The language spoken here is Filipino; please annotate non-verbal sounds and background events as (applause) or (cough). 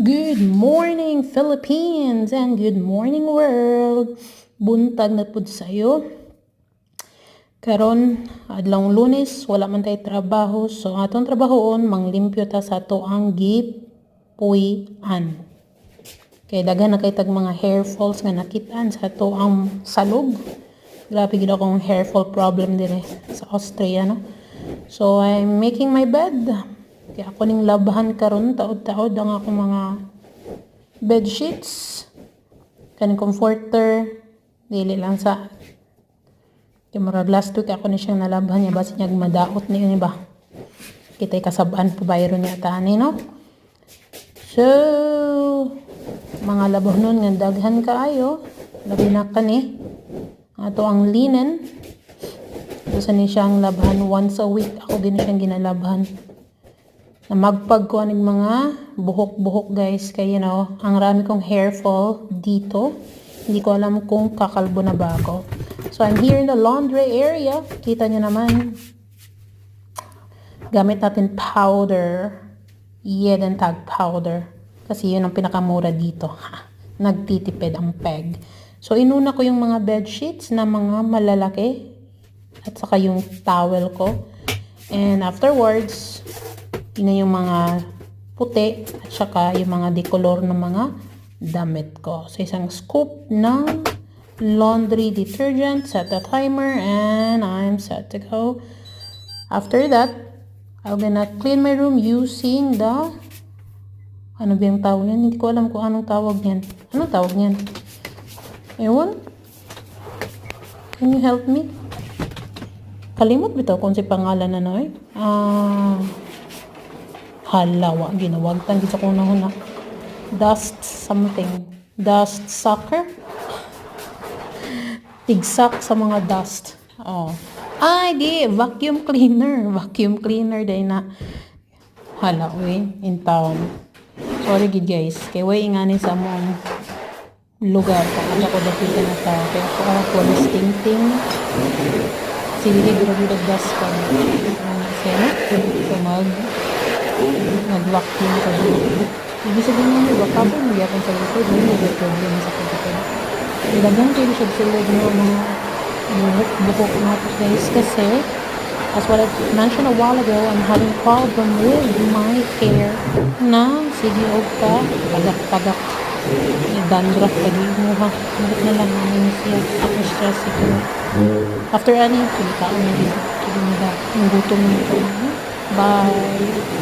Good morning Philippines and good morning world. Buntag na pud sayo. Karon adlawng Lunes wala man tay trabaho so atong trabahoon manglimpyo ta sa ato ang gipuy-an. Kay daghan na kay tag mga hair falls nga nakitaan sa ato ang salog. Grabe gid akong hair fall problem dire sa Austria no. So I'm making my bed. Kaya ako ning labahan karon taod-taod ang akong mga bed sheets. Kaning comforter dili lang sa yung murag last week ako ni siyang nalabahan niya basi niya madaot ni yun ba. Kita'y kasabaan pa bayro niya tani no. So mga labaw nun nga daghan kaayo labi na kani ato ang linen Gusto ni siyang labahan once a week. Ako din siyang ginalabahan. Na magpag ko aning mga buhok-buhok guys. Kaya you know, ang rami kong hair fall dito. Hindi ko alam kung kakalbo na ba ako. So I'm here in the laundry area. Kita niyo naman. Gamit natin powder. Jeden tag powder. Kasi yun ang pinakamura dito. Ha, (laughs) nagtitipid ang peg. So inuna ko yung mga bed sheets na mga malalaki at saka yung towel ko. And afterwards, yun yung mga puti at saka yung mga decolor ng mga damit ko. So isang scoop ng laundry detergent, set the timer, and I'm set to go. After that, I'm gonna clean my room using the ano ba yung tawag niyan? Hindi ko alam kung anong tawag niyan. Anong tawag niyan? Ewan? Can you help me? Kalimot bitaw kung si pangalan na noy. Ah, halawa ginawagtan dito ko na huna. Dust something. Dust sucker. Tigsak sa mga dust. Oh. Ay, di. Vacuum cleaner. Vacuum cleaner day na. Hala. In town. Sorry, gid guys. Kaya way ingani sa mong lugar. Kaya ako dapit na ta. Kaya ako ako ting Sige, gura-gura gas pa. Sana, so mag mag-vacuum ka dito. Ibig sabihin mo, baka po yakon sa likod, may may problem sa likod. Ilagang kayo siya likod mo mga buhok-buhok natin guys kasi as what I mentioned a while ago, I'm having problem with my hair na og ka, tagak-tagak dandruff pa di mo ha. Bakit na lang namin siya ako stress ito. After ano, din. Sabi nila, ang gutom nito. Bye.